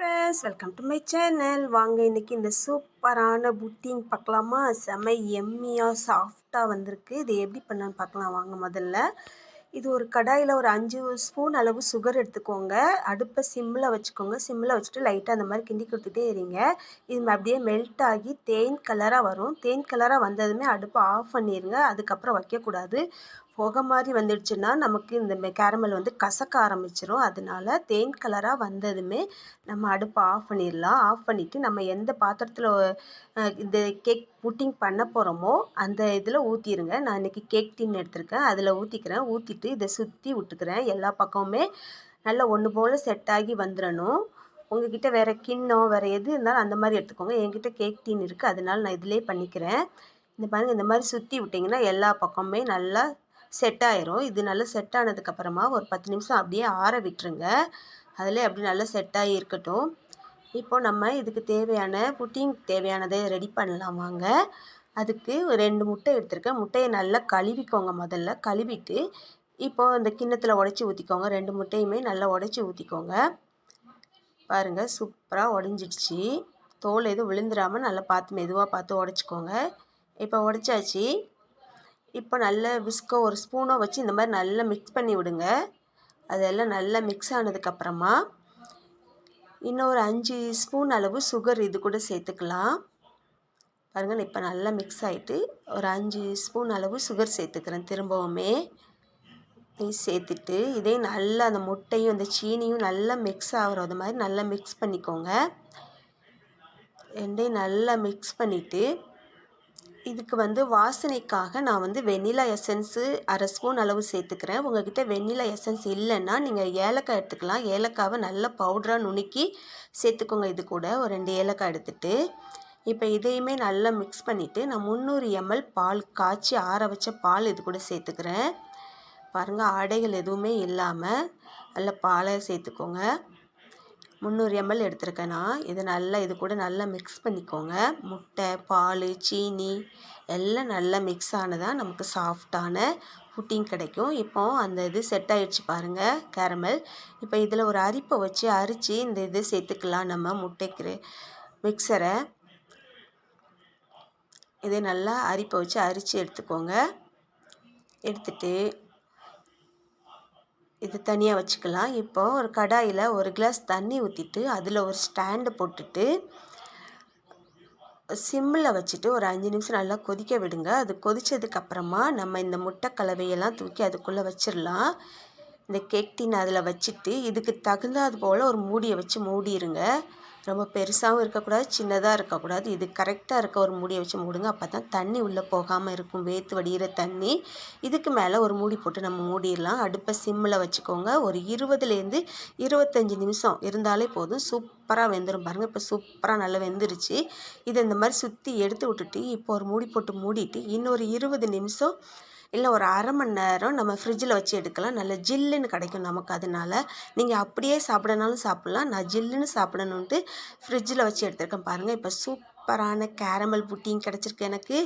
Friends welcome to my channel வாங்க இன்றைக்கி இந்த சூப்பரான புட்டிங் பார்க்கலாமா? செம எம்மியாக சாஃப்டாக வந்திருக்கு. இது எப்படி பண்ணான்னு பார்க்கலாம். வாங்க முதல்ல. இது ஒரு கடாயில் ஒரு அஞ்சு ஸ்பூன் அளவு சுகர் எடுத்துக்கோங்க. அடுப்பை சிம்மில் வச்சுக்கோங்க. சிம்மில் வச்சுட்டு லைட்டாக அந்த மாதிரி கிண்டி கொடுத்துட்டே இருங்க. இது அப்படியே மெல்ட் ஆகி தேன் கலராக வரும். தேன் கலராக வந்ததுமே அடுப்பை ஆஃப் பண்ணிடுங்க அதுக்கப்புறம் வைக்கக்கூடாது. புகை மாதிரி வந்துடுச்சுன்னா நமக்கு இந்த கேரமல் வந்து கசக்க ஆரம்பிச்சிடும் அதனால தேன் கலராக வந்ததுமே நம்ம அடுப்பை ஆஃப் பண்ணிடலாம். ஆஃப் பண்ணிவிட்டு நம்ம எந்த பாத்திரத்தில் இந்த கேக் புட்டிங் பண்ண போகிறோமோ அந்த இதில் ஊற்றிடுங்க நான் இன்றைக்கி கேக் டின் எடுத்திருக்கேன். அதில் ஊற்றிக்கிறேன் ஊற்றிட்டு இதை சுற்றி விட்டுக்கிறேன். எல்லா பக்கமுமே நல்லா ஒன்று போல் செட் ஆகி வந்துடணும். உங்ககிட்ட வேறு கிண்ணம் வேறு எது இருந்தாலும் அந்த மாதிரி எடுத்துக்கோங்க. என்கிட்ட கேக் டீன் இருக்குது அதனால நான் இதிலே பண்ணிக்கிறேன். இந்த பாருங்கள் இந்த மாதிரி சுற்றி விட்டிங்கன்னா எல்லா பக்கமுமே நல்லா செட் ஆயிரும் இது நல்லா செட் ஆனதுக்கப்புறமா ஒரு பத்து நிமிஷம் அப்படியே ஆற விட்டுருங்க. அதில் அப்படி நல்லா செட் ஆகி இருக்கட்டும். இப்போ நம்ம இதுக்கு தேவையான புட்டிங் தேவையானதை ரெடி பண்ணலாம் வாங்க. அதுக்கு ரெண்டு முட்டை எடுத்துருக்கேன். முட்டையை நல்லா கழுவிக்கோங்க முதல்ல. கழுவிட்டு இப்போது இந்த கிண்ணத்தில் உடச்சி ஊற்றிக்கோங்க ரெண்டு முட்டையுமே நல்லா உடச்சி ஊற்றிக்கோங்க பாருங்கள் சூப்பராக உடஞ்சிடுச்சு. தோல் எதுவும் விழுந்துடாமல் நல்லா பார்த்து மெதுவாக பார்த்து உடச்சிக்கோங்க. இப்போ உடச்சாச்சு. இப்போ நல்ல விஸ்கோ ஒரு ஸ்பூனோ வச்சு இந்த மாதிரி நல்லா மிக்ஸ் பண்ணி விடுங்க. அதெல்லாம் நல்லா மிக்ஸ் ஆனதுக்கப்புறமா இன்னும் ஒரு அஞ்சு ஸ்பூன் அளவு சுகர் இது கூட சேர்த்துக்கலாம். பாருங்கள் இப்போ நல்லா மிக்ஸ் ஆகிட்டு ஒரு அஞ்சு ஸ்பூன் அளவு சுகர் சேர்த்துக்கிறேன் திரும்பவுமே. சேர்த்துட்டு இதே நல்லா அந்த முட்டையும் அந்த சீனியும் நல்லா மிக்ஸ் ஆகிறது மாதிரி நல்லா மிக்ஸ் பண்ணிக்கோங்க. ரெண்டையும் நல்லா மிக்ஸ் பண்ணிவிட்டு இதுக்கு வந்து வாசனைக்காக நான் வந்து வெண்ணிலா எசன்ஸு அரை ஸ்பூன் அளவு சேர்த்துக்கிறேன். உங்கள்கிட்ட வெண்ணிலா எசன்ஸ் இல்லைன்னா நீங்கள் ஏலக்காய் எடுத்துக்கலாம். ஏலக்காவை நல்லா பவுட்ராக நுணுக்கி சேர்த்துக்கோங்க இது கூட. ஒரு ரெண்டு ஏலக்காய் எடுத்துகிட்டு இப்போ இதையுமே நல்லா மிக்ஸ் பண்ணிவிட்டு நான் முந்நூறு எம்எல் பால் காய்ச்சி ஆற வச்ச பால் இது கூட சேர்த்துக்கிறேன். பாருங்கள் ஆடைகள் எதுவுமே இல்லாமல் நல்ல பாலை சேர்த்துக்கோங்க. முந்நூறு எம்எல் எடுத்திருக்கேன்? நான் இது நல்லா இது கூட நல்லா மிக்ஸ் பண்ணிக்கோங்க. முட்டை பால் சீனி எல்லாம் நல்லா மிக்ஸ் ஆனதாக நமக்கு சாஃப்டான புட்டிங் கிடைக்கும். இப்போ அந்த இது செட் ஆகிடுச்சு பாருங்கள் கேரமல் இப்போ இதில் ஒரு அரிப்பை வச்சு அரித்து இந்த இது சேர்த்துக்கலாம் நம்ம முட்டைக்கு. மிக்சரை இதை நல்லா அரிப்பை வச்சு அரித்து எடுத்துக்கோங்க. எடுத்துட்டு இது தனியாக வச்சுக்கலாம். இப்போ ஒரு கடாயில் ஒரு கிளாஸ் தண்ணி ஊற்றிட்டு அதில் ஒரு ஸ்டாண்டு போட்டுட்டு சிம்மில் வச்சுட்டு ஒரு அஞ்சு நிமிஷம் நல்லா கொதிக்க விடுங்க. அது கொதித்ததுக்கப்புறமா நம்ம இந்த முட்டை கலவையெல்லாம் தூக்கி அதுக்குள்ளே வச்சிடலாம் இந்த கேக் டின் அதில் வச்சுட்டு இதுக்கு தகுந்தாது போல் ஒரு மூடியை வச்சு மூடிடுங்க ரொம்ப பெருசாகவும் இருக்கக்கூடாது சின்னதாக இருக்கக்கூடாது. இது கரெக்டாக இருக்க ஒரு மூடியை வச்சு மூடுங்க. அப்போ தான் தண்ணி உள்ளே போகாமல் இருக்கும். வேத்து வடிகிற தண்ணி. இதுக்கு மேலே ஒரு மூடி போட்டு நம்ம மூடிடலாம் அடுப்பை சிம்மில் வச்சுக்கோங்க. ஒரு இருபதுலேருந்து இருபத்தஞ்சி நிமிஷம் இருந்தாலே போதும். சூப்பராக வெந்துடும் பாருங்கள் இப்போ சூப்பராக நல்லா வெந்துருச்சு. இதை இந்த மாதிரி சுற்றி எடுத்து விட்டுட்டு இப்போ ஒரு மூடி போட்டு மூடிட்டு இன்னொரு இருபது நிமிஷம் இல்லை ஒரு அரை மணி நேரம் நம்ம ஃப்ரிட்ஜில் வச்சு எடுக்கலாம். நல்ல ஜில்லுன்னு கிடைக்கும் நமக்கு அதனால். நீங்கள் அப்படியே சாப்பிடனாலும் சாப்பிட்லாம். நான் ஜில்லுன்னு சாப்பிடணுன்ட்டு ஃப்ரிட்ஜில் வச்சு எடுத்துருக்கேன் பாருங்கள் இப்போ சூப் சூப்பரான கேரமல் புட்டிங் கிடச்சிருக்கு எனக்கு.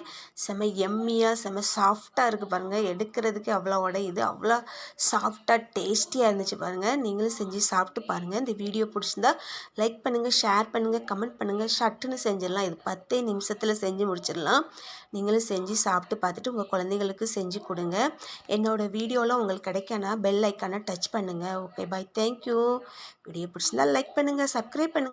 செம எம்மியாக செம சாஃப்டாக இருக்குது பாருங்கள் எடுக்கிறதுக்கு அவ்வளோ உடையுது அவ்வளோ சாஃப்டாக டேஸ்டியாக இருந்துச்சு பாருங்கள் நீங்களும் செஞ்சு சாப்பிட்டு பாருங்கள் இந்த வீடியோ பிடிச்சிருந்தா லைக் பண்ணுங்கள் ஷேர் பண்ணுங்கள் கமெண்ட் பண்ணுங்கள் ஷட்டுன்னு செஞ்சிடலாம். இது பத்தே நிமிஷத்தில் செஞ்சு முடிச்சிடலாம். நீங்களும் செஞ்சு சாப்பிட்டு பார்த்துட்டு உங்கள் குழந்தைங்களுக்கு செஞ்சு கொடுங்க. என்னோடய வீடியோலாம் உங்களுக்கு கிடைக்கனா பெல் ஐக்கானை டச் பண்ணுங்கள் okay bye thank you video பிடிச்சிருந்தா லைக் பண்ணுங்கள் சப்ஸ்கிரைப் பண்ணுங்கள்